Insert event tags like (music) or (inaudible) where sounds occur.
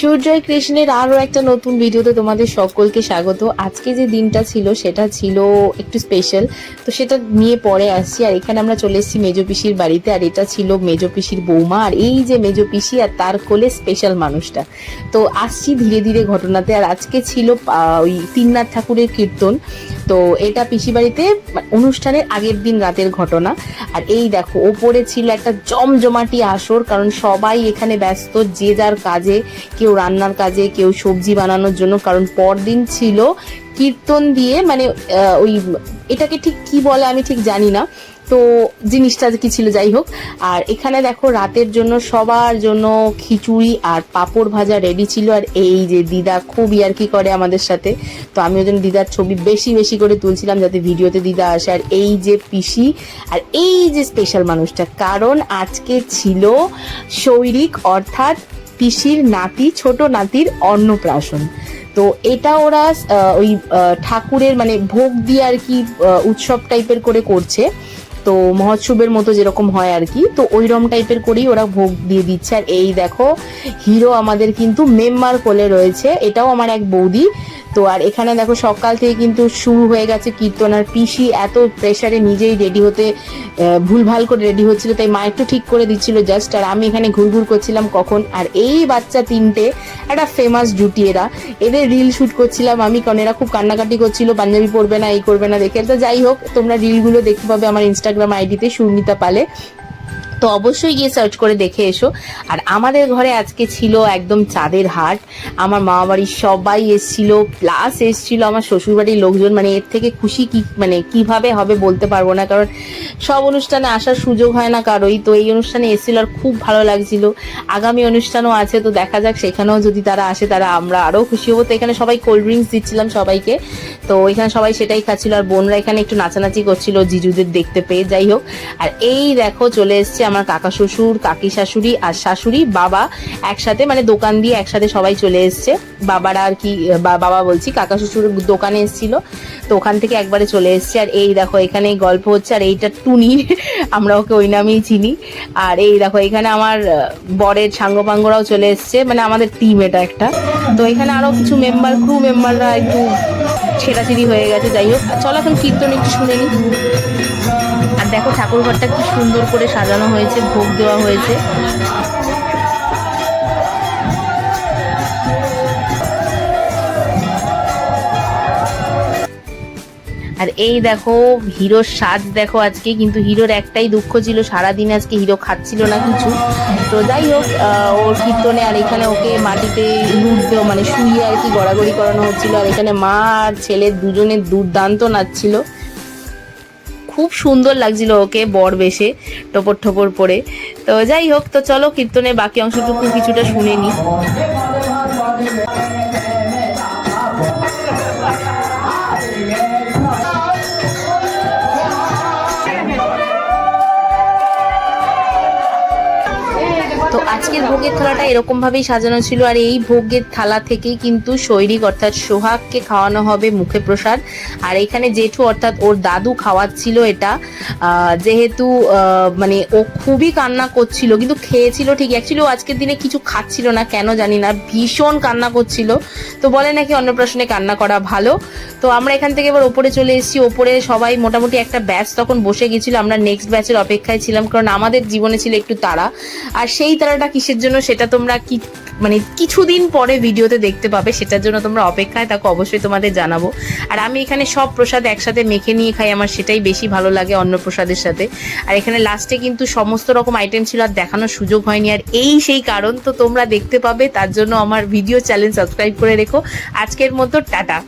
সূর্যয় কৃষ্ণের আরও একটা নতুন ভিডিওতে তোমাদের সকলকে স্বাগত। আজকে যে দিনটা ছিল, সেটা ছিল একটু স্পেশাল তো সেটা নিয়ে পরে আসছি। আর এখানে আমরা চলে এসেছি মেজো পিসির বাড়িতে, আর এটা ছিল মেজো পিসির বৌমা। আর এই যে মেজো পিসি আর তার কোলে স্পেশাল মানুষটা। তো আসছি ধীরে ধীরে ঘটনাতে। আর আজকে ছিল ওই তিননাথ ঠাকুরের কীর্তন। তো এটা পিসি বাড়িতে মানে অনুষ্ঠানের আগের দিন রাতের ঘটনা। আর এই দেখো, ওপরে ছিল একটা জমজমাটি আসর, কারণ সবাই এখানে ব্যস্ত, যে যার কাজে, কেউ রান্নার কাজে, কেউ সবজি বানানোর জন্য, কারণ পরদিন ছিল কীর্তন দিয়ে মানে ওই, এটাকে ঠিক কি বলে আমি ঠিক জানি না। তো জিনিসটা কি ছিল যাই হোক, আর এখানে দেখো রাতের জন্য সবার জন্য খিচুড়ি আর পাঁপড় ভাজা রেডি ছিল, আর এই যে দিদা খুব ইয়ার কি করে আমাদের সাথে। তো আমি ওই জন্য দিদার ছবি বেশি বেশি করে তুলছিলাম যাতে ভিডিওতে দিদা আসে। আর এই যে পিসি, আর এই যে স্পেশাল মানুষটা, কারণ আজকে ছিল শৈরিক অর্থাৎ পিসির নাতি, ছোট নাতির অন্নপ্রাশন। তো এটা ওরা ওই ঠাকুরের মানে ভোগ দিয়ে আর কি উৎসব টাইপের করে করছে। তো মহোৎসবের মতো যেরকম হয় আর কি, তো ওইরকম টাইপের করেই ওরা ভোগ দিয়ে দিচ্ছে। আর এই দেখো হিরো আমাদের কিন্তু মেম্বার কোলে রয়েছে, এটাও আমার এক বৌদি। তো আর এখানে দেখো, সকাল থেকে কিন্তু শুরু হয়ে গেছে কীর্তন। আর পিসি এত প্রেশারে নিজেই রেডি হতে ভুলভাল করে রেডি হচ্ছিল, তাই মা একটু ঠিক করে দিচ্ছিল জাস্ট আর আমি এখানে ঘুরঘুর করছিলাম কখন। আর এই বাচ্চা তিনটে, একটা ফেমাস জুটি এরা এদের রিল শ্যুট করছিলাম আমি, কারণ এরা খুব কান্নাকাটি করছিল, পাঞ্জাবি পরবে না, এই করবে না, দেখে। তো যাই হোক, তোমরা রিলগুলো দেখতে পাবে আমার ইনস্টাগ্রাম আইডিতে সুমিতা পালে। তো অবশ্যই গিয়ে সার্চ করে দেখে এসো। আর আমাদের ঘরে আজকে ছিল একদম চাঁদের হাট। আমার মামা বাড়ির সবাই এসছিল প্লাস এসছিল আমার শ্বশুরবাড়ির লোকজন। মানে এর থেকে খুশি কি মানে কীভাবে হবে বলতে পারব না। কারণ সব অনুষ্ঠানে আসার সুযোগ হয় না কারোই তো এই অনুষ্ঠানে এসেছিল আর খুব ভালো লাগছিল। আগামী অনুষ্ঠানও আছে, তো দেখা যাক, সেখানেও যদি তারা আসে, তারা আমরা আরও খুশি হব। তো এখানে সবাই কোল্ড ড্রিঙ্কস দিচ্ছিলাম সবাইকে। তো এখানে সবাই সেটাই খাচ্ছিল। আর বোনরা এখানে একটু নাচানাচি করছিল, জিজুদের দেখতে পেয়ে, যাই হোক। আর এই দেখো, চলে এসছে আমার কাকা শ্বশুর, কাকি শাশুড়ি আর শাশুড়ি, বাবা একসাথে মানে দোকান দিয়ে একসাথে সবাই চলে এসছে। বাবারা আর কি বাবা বলছি, কাকা শ্বশুর দোকানে এসেছিল। তো ওখান থেকে একবারে চলে এসছে। আর এই দেখো এখানে গল্প হচ্ছে। আর এইটা টুনি, (laughs) আমরা ওকে ওই নামেই চিনি। আর এই দেখো, এখানে আমার বরের সাঙ্গপাঙ্গরাও চলে এসছে। মানে আমাদের টিম এটা একটা। তো এখানে আরও কিছু মেম্বার ক্রু মেম্বাররা একটু ছেড়াছিড়ি হয়ে গেছে, যাই হোক। চলো এখন কীর্তন একটু শুনে নিই আর দেখো ঠাকুর ঘরটা কি সুন্দর করে সাজানো হয়েছে, ভোগ দেওয়া হয়েছে। আর এই দেখো, হিরোর সাজ দেখো আজকে, কিন্তু হিরোর একটাই দুঃখ ছিল, সারাদিন আজকে হিরো খাচ্ছিল না কিছু। তো যাই হোক ওর কীর্তনে আর এখানে ওকে মাটিতে লুট দেওয়া মানে শুয়ে আর কি গড়াগড়ি করানো হচ্ছিল। আর এখানে মা আর ছেলে দুজনে দুর্দান্ত নাচছিল। খুব সুন্দর লাগছিল ওকে বর বেশে, টপর টপর পরে। তো যাই হোক, তো চলো কীর্তনের বাকি অংশটুকু কিছুটা শুনে নিই আজকের ভোগের থালাটা এরকম ভাবেই সাজানো ছিল, আর এই ভোগের থালা থেকেই কিন্তু শৈরিক অর্থাৎ সোহাগকে খাওয়ানো হবে মুখে প্রসাদ। আর এখানে জেঠু অর্থাৎ ওর দাদু খাওয়াচ্ছিল এটা। যেহেতু মানে ও খুবই কান্না করছিল, কিন্তু খেয়েছিল ঠিক অ্যাকচুয়ালি ও আজকের দিনে কিছু খাচ্ছিল না, কেন জানি না, ভীষণ কান্না করছিল। তো বলে নাকি অন্নপ্রাশনে কান্না করা ভালো। তো আমরা এখান থেকে এবার ওপরে চলে এসেছি। ওপরে সবাই মোটামুটি একটা ব্যাচ তখন বসে গেছিল। আমরা নেক্সট ব্যাচের অপেক্ষায় ছিলাম, কারণ আমাদের জীবনে ছিল একটু তারা আর সেই তাড়াটা কিসের জন্য সেটা তোমরা কি মানে কিছুদিন পরে ভিডিওতে দেখতে পাবে, সেটার জন্য তোমরা অপেক্ষায় থাকো, অবশ্যই তোমাদের জানাব। আর আমি এখানে সব প্রসাদ একসাথে মেখে নিয়ে খাই, আমার সেটাই বেশি ভালো লাগে অন্য প্রসাদের সাথে। আর এখানে লাস্টে কিন্তু সমস্ত রকম আইটেম ছিল, আর দেখানোর সুযোগ হয়নি। আর এই সেই কারণ তো তোমরা দেখতে পাবে, তার জন্য আমার ভিডিও চ্যানেল সাবস্ক্রাইব করে রেখো। আজকের মতো, টাটা।